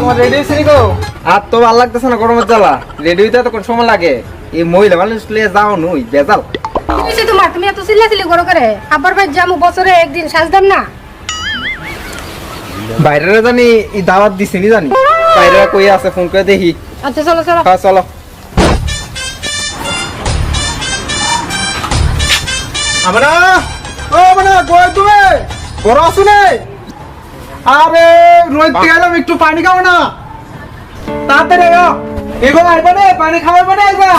তোমার রেডি হয়েছে গো? আর তো ভালো লাগতেছে না গরমের জ্বালা। রেডি হইতে তো কোন সময় লাগে। এই মহিলা মানুষ লিয়ে যাও নুই বেজাল। তোমার তুমি এত চিল্লাচিল্লি করো করে? আবার ভাই জামু বছরে একদিন সাজদাম না? বাইরে জানি এই দাওয়াত দিছে নি জানি। বাইরে কই আছে ফোন করে দেখি। আচ্ছা চলো চলো। হ্যাঁ চলো। আমরা? ও মানে কই তুমি? বড় আছো নে? আরে রোজ গেলাম একটু পানি খাও না। তাড়াতাড়ি আয়। এগো আইবা নে পানি খাওয়াইবা না আইবা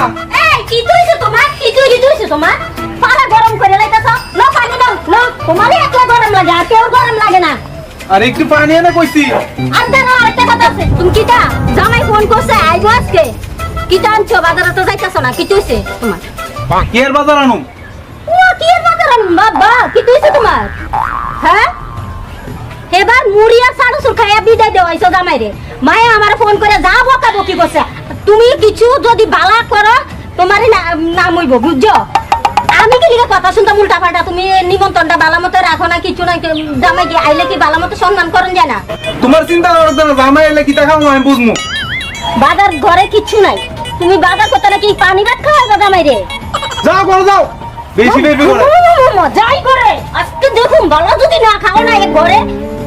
এই কি তুইছে তোমার? কি তুই কি তুইছে তোমার? পালা গরম করে লাইতাছ? লো পানি দাও লো। তোমারই একলা গরম লাগে আর কেউ গরম লাগে না। আরে একটু পানি এনে কইছি। আর জানো আরেকটা কথা আছে। তুমি কিটা? জামাই ফোন করছে আইবো আজকে। কিটা আনছো বাজারে তো যাইতাছ না কি তুইছে তোমার? কি এর বাজার আনুম ও কি এর বাজার আনব বাবা কি তুইছে তোমার? হ্যাঁ? এবার মুড়ি আর সাড়ু সুর খাইয়া বিদায় দেওয়া হইছো জামাই রে মায়ে আমার ফোন করে যা বকা বকি করছে তুমি কিছু যদি বালা করো তোমারই নাম হইব বুঝছ আমি কি লিখে কথা শুনতাম উল্টা পাল্টা তুমি নিমন্ত্রণটা বালা মতো রাখো না কিছু না জামাই কি আইলে কি বালা মতো সম্মান করেন যায় না তোমার চিন্তা করার জন্য জামাই এলে কি দেখাবো আমি বুঝমু বাজার ঘরে কিচ্ছু নাই তুমি বাজার করতে নাকি পানি ভাত খাওয়া জামাই রে যাও করো যাও বেশি বেশি করে যাই করে আজকে দেখুন ভালো যদি না খাও না এক ঘরে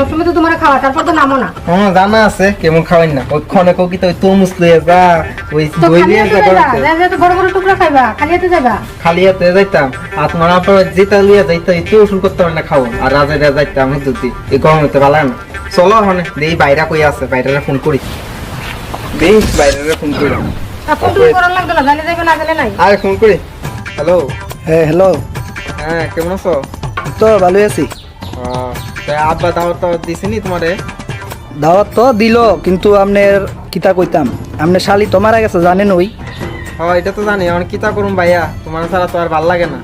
সবসময় তো তোমার খাওয়া তারপর তো নামো না। হ্যাঁ জানা আছে কেমন খাওয়াই না। ওই ক্ষণে কো কি তো ওই তরমুজ লইয়ে যা ওই দই যা যাবা যা যা বড় বড় টুকরা খাইবা খালি হাতে যাবা খালি হাতে যাইতাম আর তোমার আপনার যেটা লিয়ে যাইতো এই তো ওষুধ করতে পারে না খাও আর রাজা যাইতাম এই গরম হতে ভালো না। চলো হনে দেই বাইরা কই আছে বাইরে ফোন করি। দেই বাইরে ফোন করি। ফোন টুন করার লাগতো না জানি যাবে না গেলে নাই। আরে ফোন করি। হ্যালো। হ্যাঁ হ্যালো। হ্যাঁ কেমন আছো? তো ভালোই আছি। আব্বা দাওয়াত টাওয়াত দিছিনি তোমারে? দাওয়াত তো দিল কিন্তু আপনার কিতা কইতাম? আপনার শালি তো মারা গেছে জানেন ওই হ্যাঁ এটা তো জানি আমার কিতা করুম ভাইয়া? তোমার ছাড়া তো আর ভালো লাগে না।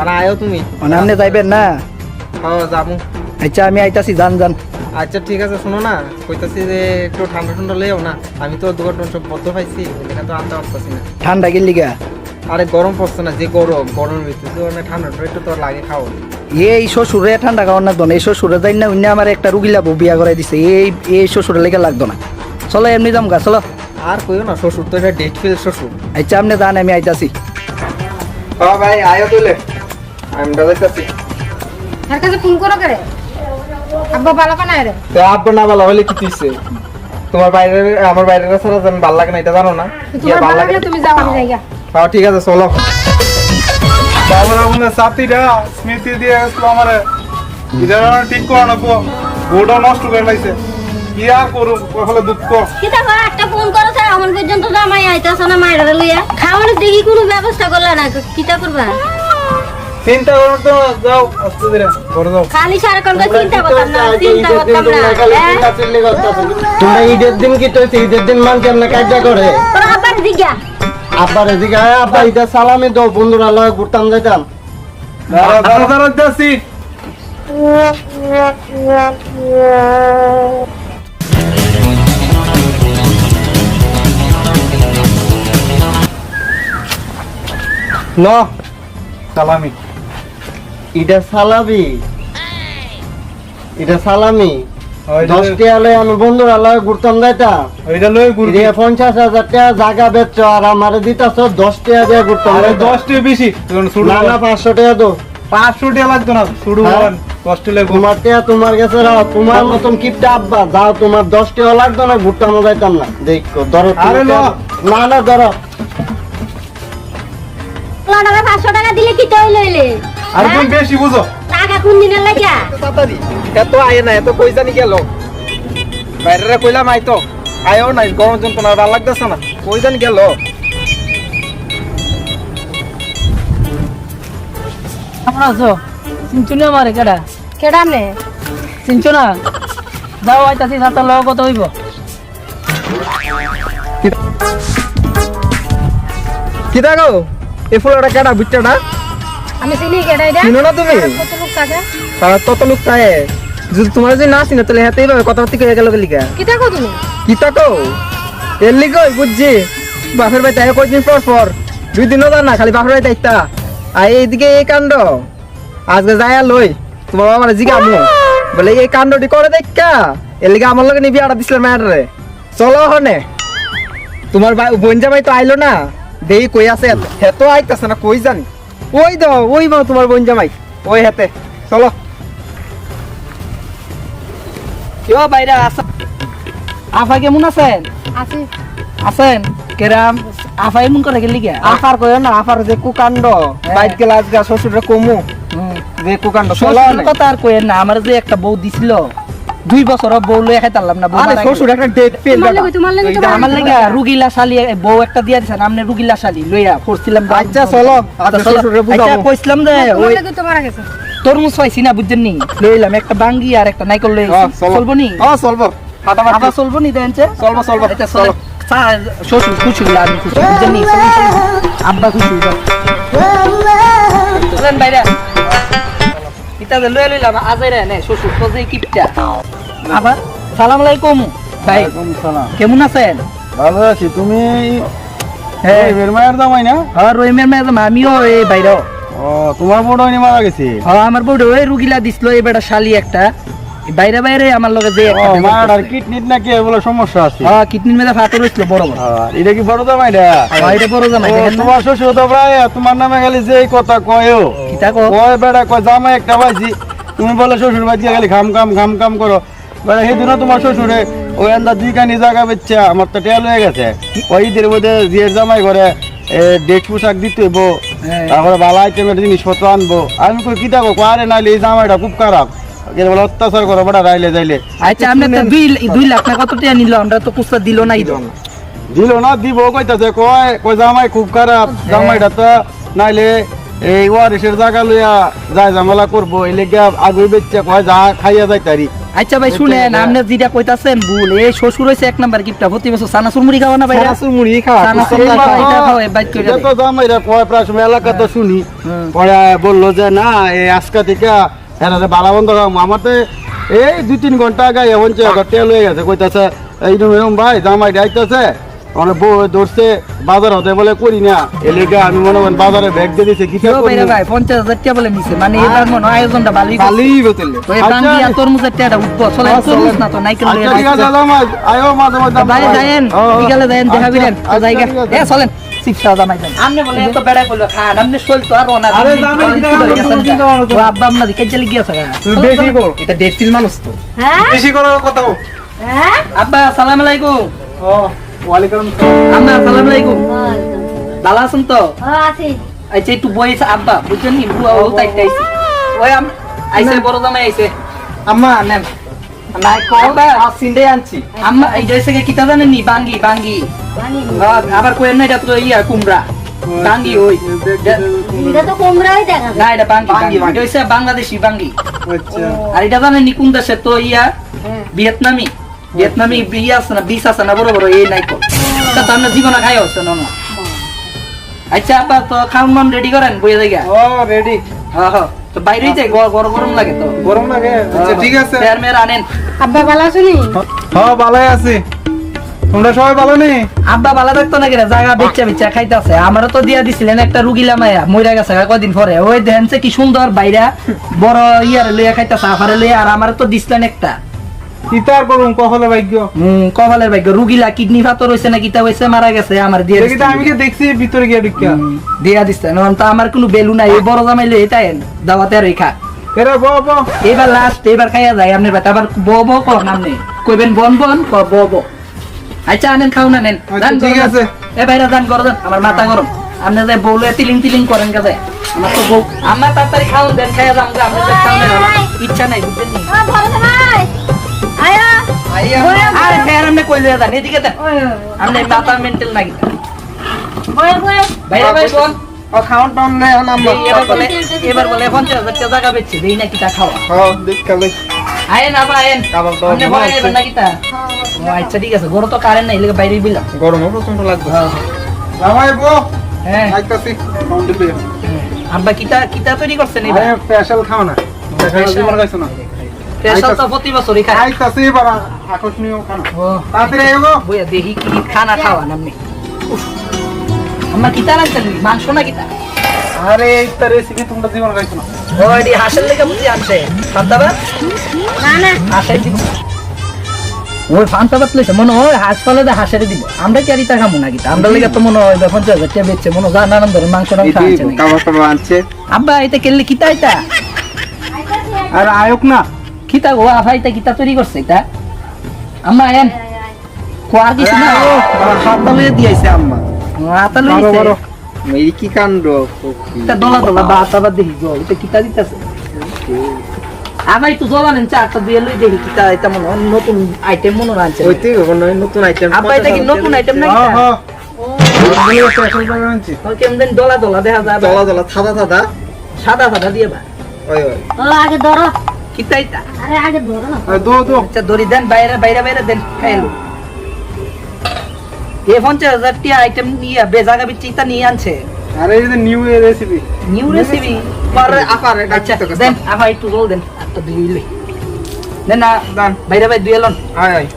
আর আয়ো তুমি। মানে আপনি যাইবেন না? হ্যাঁ যাব আচ্ছা আমি আইতাছি জান জান আচ্ছা ঠিক আছে শোনো না। কইতাছি যে একটু ঠান্ডা ঠান্ডা লেও না। আমি তো দোকান সব বদ্ধ পাইছি এখানে তো আনতে পারতেছি না। ঠান্ডা গেলি গা আরে গরম পড়ছে না যে গরম গরমের ভিতরে তো মানে ঠান্ডা একটু তো লাগে খাও এই শ্বশুরে ঠান্ডা খাওয়ার না এই শ্বশুরে যাই না অন্য আমার একটা রুগী লাভ বিয়া করে দিছে এই এই শ্বশুরে লেগে লাগতো না। চলো এমনি যাম গা চলো। আর কইও না শ্বশুর তো এটা ডেট ফিল শ্বশুর। আচ্ছা আপনি জান আমি আইতাছি। হ্যাঁ ভাই আয়ো তুলে। আমি যাইতাছি তার কাছে ফোন করো করে? আব্বা ভালো কানা রে। তো আব্বা না ভালো হলে কি তুইছে তোমার বাইরে আমার বাইরে ছাড়া যেন ভালো লাগে না এটা জানো না? তোমার ভালো ভালো লাগে। তুমি যাও আমি যাইগা হ্যাঁ ঠিক আছে চলো। বাবার আপনার সাথীরা স্মৃতি দিয়ে আসলো আমার। এটা ঠিক করো না গো গোটা নষ্ট করে লাইছে কি আর করুম? হলে দুঃখ। কিতা করে একটা ফোন করেছে আমার পর্যন্ত জামাই আইতাছে না মায়ের লইয়া। খাওয়ানোর দেখি কোনো ব্যবস্থা করলে না কিতা করবা? চিন্তা করো তো যাও আস্তে ধীরে ঘরে যাও। খালি সারাক্ষণ করে চিন্তা করতাম না চিন্তা করতাম না? তোমরা ঈদের দিন কি তো ঈদের দিন মান কেমন কাজটা করে? তোর আব্বার দিগা আব্বার এদিকে আয়, আব্বা ঈদের সালামি দাও বন্ধুরা লয় ঘুরতাম যাইতাম। ন সালামি। এটা সালাবি এটা সালামি। দশটি আলে আমি বন্ধুরা লয় ঘুরতাম যাইতাম ওইটা লই ঘুরবি। পঞ্চাশ হাজার টাকা জায়গা বেচছ আর আমার দিতাছ দশ টাকা দিয়ে ঘুরতাম আরে যাইতাম। বেশি। না না পাঁচশো টাকা পাঁচশো টাকা লাগতো না শুরু হ্যাঁ। হন তোমার কাছে রাও তোমার মতন কিপটা আব্বা। যাও তোমার দশ টাকা লাগতো না ঘুরতাম যাইতাম না। দেখো ধরো আরে না না ধরো। টাকা পাঁচশো টাকা দিলে কি আর তুমি বেশি বুঝো। টাকা কোন দিনের লাগিয়া? তাড়াতাড়ি? এত আয় না এত কই জানি গেল। বাইরে কইলাম আই তো। আয়ও নাই গরম যন্ত্রণা ভালো লাগতেছে না। কই জানি গেল। কেমন আছো? চিনছো না আমার কেডা? কেডা আমনে চিনছো না? যাও আইতাছি সাতার লগ কত হইব। কি দেখো? এই ফুলটা কেডা বুঝছ না আমি চিনি কেডা এটা। চিনো না তুমি? তারা তত লোক চায় যদি তোমার যদি না চিনে তাহলে হাতেই পাবে কথাবার্তি কয়ে গেল লিগা কি দেখো তুমি? কি তাকো এর লিগই বুঝছি বাপের বাড়ি তাই কয়েকদিন পর পর। দুই দিনও যান না খালি বাপের বাড়ি দায়িত্বা আর এইদিকে এই কাণ্ড। আজকে যাই লই তোমার বাবার জিগামু। বলে এই কাণ্ডটি করে দেখা। এর লিগে আমার লগে নিবি আড়া দিছিল ম্যাডারে। চলো হনে তোমার ভাই বোন জামাই তো আইলো না। দেই কই আছে হেত আইতাছে না কই জানি। ওই দাও ওই বাও তোমার বোন জামাই। ওই হাতে। চলো। কেউ বাইরে আসা আফা কেমন আছেন? আছি। আছেন? কেরাম? আফা এমন করে গেলি গিয়া আফার কইও না আফার যে কুকাণ্ড বাইক গেলা আজকে শ্বশুরে কমু যে কুকাণ্ড চলো কথা আর কইেন না আমার যে একটা বউ দিছিল দুই বছর বউ লয়ে খাইতাম না বউ শ্বশুর একটা ডেট ফেল তোমার লাগে তোমার লাগে গেছে। আমার লাগে। রুগিলা শালি বউ একটা দিয়া দিছেন আপনি রুগিলা শালি লইয়া করছিলাম আচ্ছা চলো। আচ্ছা শ্বশুরে আচ্ছা বুঝাবো কইছিলাম যে তোমার ওই লাগে তো মারা গেছে তরমুজ পাইছি না বুঝছেন নি? লইলাম একটা বাঙ্গি আর একটা নাইকল লই চলো। চলবো নি? হ্যাঁ চলবো। ফাটাফাটি আবার চলবো নি দেন চলবো চলবো। এটা চলো। চা- শ্বশুর খুশি হইল আমি খুশি বুঝছেন নি? চলুন, চলুন। আব্বা খুশি হইল চলেন বাইরে। ইতা যে লয়ে লইলাম আজই রে নে শ্বশুর তো যে কিপটা। আবার সালাম আলাইকুম। ভাই কেমন আছেন? ভালো আছি। তুমি হ্যাঁ। এর মায়ের দামাই না? আর রহিমের মেয়ে আমিও এই বাইরে ও তোমার বড় হয়নি মারা গেছে? হ্যাঁ আমার বউটা ওই রুগিলা দিছিল এই বেটা শালি একটা। বাইরে বাইরে আমার লগে যে একটা আর কিডনির নাকি বলে সমস্যা আছে? হ্যাঁ কিডনির মেলা ফাটে রয়েছিল বড় বড়। এটা কি বড় রে হ্যাঁ, এটা বড় জামাই তোমার শ্বশুর তো প্রায় তোমার নামে খালি যে কথা কয়ও কিতা কো? কয় বেড়া কয় জামাই একটা পাইছি তুমি বলে শ্বশুর বাড়ি খালি খাম খাম খাম খাম করো। বেড়া সেদিনও তোমার শ্বশুরে ওই আন্দা দুই কানি জায়গা বেচছে আমার তো টেল হয়ে গেছে। ওই ঈদের মধ্যে জিয়ের জামাই করে ডেট পোশাক দিতে হইব। তারপরে ভালো আইটেমের জিনিসপত্র আনব। আমি কই কো আরে নাইলে এই জামাইটা খুব খারাপ। বলে অত্যাচার করো বেড়া রাইলে যাইলে। আচ্ছা আমরা তো দুই দুই লাখ টাকা কত টাকা নিল আমরা তো কুস্তা দিল না ঈদ। দিল না। দিব কইতাছে কয় কয় জামাই খুব খারাপ। জামাইটা তো নাইলে এই ওয়ারিসের জায়গা লইয়া যায় জামালা করব এই লেগে আগুই বেচছে কয় যা খাইয়া যাই তারি আচ্ছা ভাই শুনেন আপনি যেটা কইতাছেন ভুল। এই শ্বশুর হইছে এক নাম্বার গিফটটা। প্রতি বছর সানাসুর মুড়ি খাওয়া না ভাই সানাসুর মুড়ি খাওয়া। সানাসুর মুড়ি খাওয়া। এটা খাওয়া, বাইক করে তো জামাইরা কয় প্রায় সময় এলাকা তো শুনি। পরে বলল যে না এই আজকা থেকে হ্যাঁ বালা বন্ধ খাম আমাতে এই দুই তিন ঘণ্টা আগে এমন তেল হয়ে গেছে। কইতাছে এই ভাই জামাই ডাইতেছে। অনেক বউ ধরছে বাজার হতে বলে করি না। এই আমি মনে করেন বাজারে ব্যাগ দিয়ে দিছে কি কেউ বাইরে ভাই? পঞ্চাশ হাজার টাকা বলে নিছে। মানে এবার মনে আয়োজনটা ভালোই। খালি বোতলে তো এই আচ্ছা। বাঙ্গি আর তরমুজের টাকাটা উঠবো। চলে তরমুজ না তো নাইকেল লইয়া আচ্ছা ঠিক আছে যাইছে। জামাই আয়ো মাঝে মাঝে বাইরে যায়েন। বিকালে যায়েন দেখা আচ্ছা, বিলেন আচ্ছা, জায়গা। এ চলেন করো আব্বা করো। তো। হ্যাঁ? বেশি করো কথা বল। হ্যাঁ? আব্বা আসসালামু আলাইকুম। ও। ওয়ালাইকুম আম্মা আসসালামু আলাইকুম। ভালো আছেন তো? আচ্ছা একটু বইছে আব্বা বুঝছেন নি? বুয়া ও তাই তাইছি ওই আম আইছে বড় জামাই আইছে। আম্মা নেন। নাই কো আব্বা। আনছি। আম্মা এই যে সে কিতা জানেন নি? বাঙ্গি বাঙ্গি। হ্যাঁ, আবার কোয়েন না এটা তো ইয়া কুমড়া। বাঙ্গি ওই। এটা তো কোমরাই দেখা না এটা বাঙ্গি বাঙ্গি, বাঙ্গি বাঙ্গি। এটা বাংলাদেশি বাঙ্গি। আচ্ছা। আর এটা জানেন নি কোন দেশে? তো ইয়া ভিয়েতনামি। ভিয়েতনামি ইয়া আছে না বিষ আছে না বড় বড় এই নাই তা তো আমরা জীবনে খাই হচ্ছে না না। আচ্ছা আপা তো মান রেডি করেন? বইয়া জায়গা ও রেডি হ্যাঁ হ্যাঁ তো বাইরেই যাই গরম গরম লাগে তো। গরম লাগে। আচ্ছা ঠিক আছে। ফের মের আনেন। আব্বা ভালো আছেনি হ্যাঁ ভালোই আছি। তোমরা সবাই ভালো নেই আব্বা ভালো থাকতো না কিনা জায়গা বেচা বেচা খাইতেছে। আমারও তো দিয়া দিছিলেন একটা রুগিলা মায়া মইরা গেছে কদিন পরে। ওই দেখছে কি সুন্দর বাইরা বড় ইয়ার লইয়া খাইতেছে আফারে লইয়া আর আমার তো দিছিলেন একটা। কিতার করুম ভাগ্য। হম কপালের ভাগ্য। রুগিলা কিডনি ফাতর হইছে না কিতা হইছে মারা গেছে আমার দিয়ে দেখি আমি কি দেখছি ভিতরে গিয়ে ঢুকিয়া? দিয়া তো আমার কোনো বেলু নাই। এই বড় জামাই লই এটাই দাওয়াতে আর রেখা। এরা বো বো এবার লাস্ট এবার খাইয়া যায় আপনার বাতা আবার ব ব কর নামনে কইবেন বন বন ক ব ব আচ্ছা আনেন খাও না নেন আচ্ছা, ঠিক আছে। এ বাইরে যান করো যান আমার মাথা গরম। আপনি যে বউলে তিলিং তিলিং করেন কাজে আমার তো বউ আমার তাড়াতাড়ি খাওন দেন খাইয়া যান আপনি খাওন ইচ্ছা নাই বুঝছেন নি? ও বড় জামাই আয়া আরে ফের আপনি কই লইয়া যান এদিকে দেন আপনি মাথা মেন্টাল নাকি বয়ে বয়ে। বাইরে বাইরে বল ও খাওন টাউন নেই আমরা এবার বলে এবার টাকা দেই খাওয়া? হ্যাঁ দেখ কালে আয়েন আবার আয়েন। কাবাব দাও, আপনি বলে হচ্ছে। এবার নাকি ও আচ্ছা ঠিক আছে গরু তো কারেন্ট নাই বাইরে গরমও প্রচণ্ড লাগবে। হ্যাঁ। হ্যাঁ। আব্বা কিতা কিতা তৈরি করছেন এবার স্পেশাল খাও না। স্পেশাল জীবন গাইছো না। স্পেশাল তো প্রতি বছরই খাই আইতাছে এবার আকর্ষণীয় খানা। তাড়াতাড়ি এগো বইয়া দেখি কি খানা খাওয়া নামনি। আমার কিতা রাখছেন মাংস না কিতা আরে এই রেসিপি তোমরা জীবন খাইছো না। ও এটি লেগে বুঝি আনছে। ফান্তাবাদ না না। হাঁসের দিব। ওই ফান্তাবাদ লইছে মনে হয় হাঁস পালে হাঁসের দিব। আমরা কি আর ইতা খামো না কিতা আমরা লেগে তো মনে হয় হাজার টাকা বেচছে মনে হয় নানান ধরনের মাংস আনছে আব্বা এটা কেলে কিতা এটা? আর আয়ক না? কিতা গো আফা এটা কিতা তৈরি করছে এটা আম্মা এন। কোয়ার কিছু না। হাতটা লয়ে দিয়েছে আম্মা। আতা বড় লইছে বড় এই কি কাণ্ড? এটা দলা দলা বা বাদ দেখি জল। এটা কিতা দিতেছে। আবার একটু জল আনেন চারটা দিয়ে লই দেখি কিতা এটা মনে নতুন আইটেম মনে আনছে। ওইতে নতুন আইটেম আব্বা এটা কি নতুন আইটেম না হ্যাঁ হ্যাঁ। ও। দলা দলা দেখা যায় দলা দলা সাদা সাদা দিয়ে বা ওই ওই। ও আগে ধরো। কিতা এটা? আরে আগে ধরো না। আর দো দো। আচ্ছা দড়ি দেন বাইরে বাইরে বাইরে দেন খাইলো এ পঞ্চাশ হাজার টিয়া আইটেম নিয়ে বেজাগা বিচ্ছি নিয়ে আনছে। আর এই যে নিউ রেসিপি নিউ রেসিপি পরে আপার আচ্ছা দেন আবার একটু জল দেন একটা দিলে। দেন না দান। বাইরে বাইরে দুই এলন আয় আয়।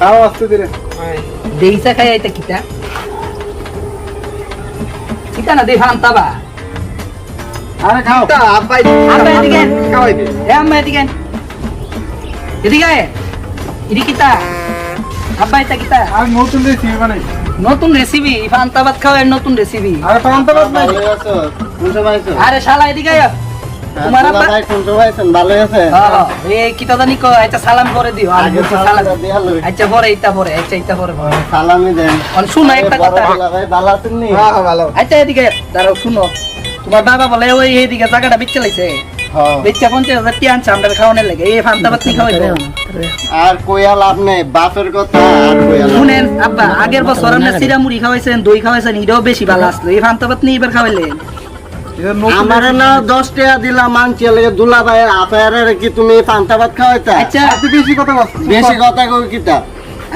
খাও আসতে দিলে দেইসা খাই আইতা কিতা? কিতা না দেই ফান্তা বা আরে খাও। তা আব্বাই আব্বা এদিকে আয়। খাওয়াইবে এ আম্মা এদিকে এদিকে। এদিকে কিতা? আব্বা এটা কিতা? আর নতুন রেসিপি বানাই। নতুন রেসিপি ফান্তা ভাত খাওয়ার নতুন রেসিপি আরে পান্তা ভাত নাই। ভালো আছো আরে শালা এদিকে আয়। তোমার আব্বা ভাই কোনটা পাইছেন ভালো আছে? হ্যাঁ, হ্যাঁ। এই কিতা জানি কো আচ্ছা সালাম করে দিও। আগে সালাম সালাম আচ্ছা পরে এইটা পরে আচ্ছা এইটা পরে পরে। সালামি দেন। অন শুনো একটা কথা। ভালো আছেন নি? হ্যাঁ হ্যাঁ ভালো। আচ্ছা এদিকে দাঁড়াও শুনো। তোমার বাবা বলে ওই এইদিকে জায়গাটা বিচ্ছে লাইছে হ্যাঁ বিচ্ছে পঞ্চাশ হাজার টিয়া আনছে খাওয়ানোর লাগে এই ফান্তা ভাত খাওয়াইবো আর কইয়া লাভ নেই বাপের কথা আর কইয়া শুনেন আব্বা আগের বছর আপনি সিরা মুড়ি খাওয়াইছেন দই খাওয়াইছেন এটাও বেশি ভালো আসলো এই ফান্তা ভাত এবার খাওয়াইলেন এটা না দশ টাকা দিলাম মানছি লাগে দুলা ভাই কি তুমি পান্তা ভাত খাওয়াইতা আচ্ছা বেশি কথা বলছ বেশি কথা কই কিতা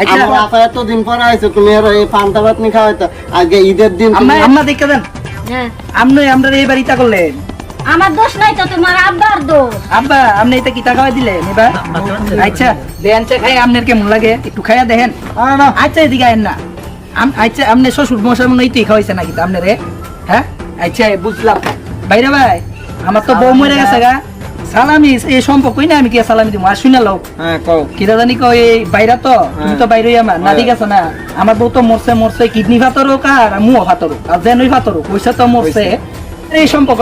আচ্ছা আমার আপা দিন পরে আইছে তুমি আর এই পান্তা ভাত নি খাওয়াইতা আগে ঈদের দিন আম্মা দেখে দেন হ্যাঁ আপনি আমরা এই বাড়িটা করলেন। আমার দোষ নাই তো তোমার আব্বার দোষ। আব্বা আপনি এটা কি টাকা দিলেন? এবার? আচ্ছা দেন চা খাই আপনার কেমন লাগে? একটু খাইয়া দেখেন। আরে না আচ্ছা এদিকে আইন না। আম- আচ্ছা আপনি শ্বশুর মশাই মনে হয় তুই খাওয়াইছে নাকি আপনারে? হ্যাঁ? আচ্ছা বুঝলাম। বাইরে ভাই আমার তো বউ মরে গেছে গা। সালামি এই সম্পর্কই না আমি কি সালামি দিব? আর শুনে লও। হ্যাঁ কিরা জানি কই এই বাইরা তো তুমি তো বাইরে আমার না ঠিক আছে না। আমার বউ তো মরছে মরছে কিডনি ফাতর হোক আর মুহ ফাতর হোক আর জেনুই ফাতর হোক পয়সা তো মরছে। এই সম্পর্ক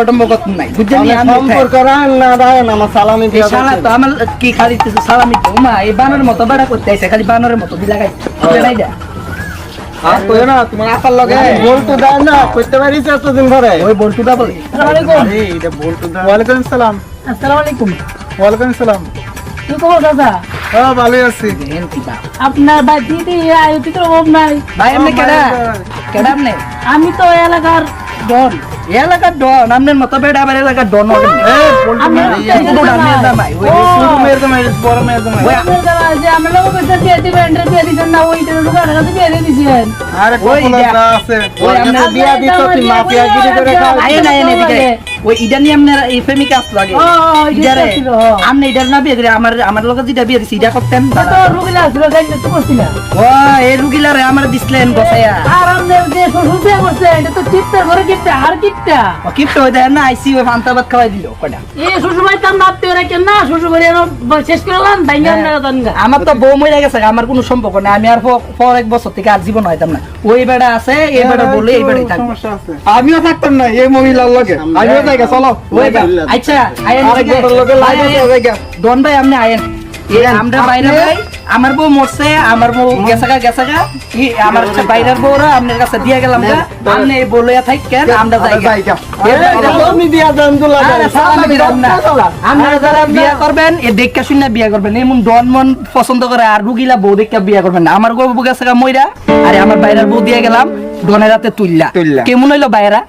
নাই বুঝছেন আমি আমি সম্পর্ক না রাখেন আমার সালামি এই শালা তো আমার কি খালি সালামি তো মা এই বানরের মতো বাড়া করতে আইছে খালি বানরের মতো দিলা গাই নাই দা আর কইও না তোমার আপার লগে বলতো দেয় না পারিস এতদিন ধরে? ওই বলে। দা ওয়ালাইকুম আসসালাম। আসসালামু আলাইকুম। ওয়ালাইকুম আসসালাম কি খবর দাদা হ্যাঁ ভালোই আছি। আপনার বাড়ি দিদি আয়োজিত অভাব নাই? ভাই আপনি কেডা? কেডা আপনি? আমি তো এলাকার ডন। এলাকার ডন? আপনার মতো বেড়া আবার এলাকার ডন না আরে না বিয়া দিছ তুই মাফিয়া গিরি করে খাও আইন আইন এদিকে। ওই ইডা নিয়ে আপনার এই আগে। ও, ও, ইডারে আপনি ইডার না বিয়ে করে আমার আমার যেটা বিয়ে দিছি ইডা করতেন। তো রুগীলা ও এই রুগিলারে আমার দিছিলেন আর যে করছে এটা তো কিপটা ঘরে কিপটা আর কিপটা? ও কিপটা হয়ে দেয় না আইসি ওই ফান্তাবাদ খাওয়াই দিল কয়টা? এই শ্বশুর বাড়ি তার নাপতে ওরা কেন না শ্বশুর এরম শেষ করলাম ভাইঙ্গা হ্যাঁ। আপনারা আমার তো বউ মরে গেছে আমার কোনো সম্পর্ক নাই আমি আর পর এক বছর থেকে আর জীবন হইতাম না। ওই বেড়া আছে এই বেড়া বলে এই বেড়াই থাকবে। আমিও থাকতাম না এই মহিলার লগে। আমিও চলো। আচ্ছা আয়েন। আছে ডন ভাই আপনি আয়েন। আমরা বাইরে ভাই আমার বউ মরছে আমার বউ গেছাগা গেছাগা ই আমার বাইরের বউরা আপনার কাছে দিয়ে গেলাম গা। আপনি বলে থাকেন আমরা যাই গা। জায়গা তুমি দিয়া দেন দুলা ভাই আরে সালামি দিলাম না। আপনারা যারা বিয়া করবেন এ দেখা শুনে বিয়া করবেন। এমন ডন মন পছন্দ করে আর রুগিলা বউ দেখা বিয়া করবেন না। আমার বউ গেছে মইরা। আরে আমার বাইরের বউ দিয়ে গেলাম ডনের রাতে তুললা তুললা। কেমন হইল বাইরা?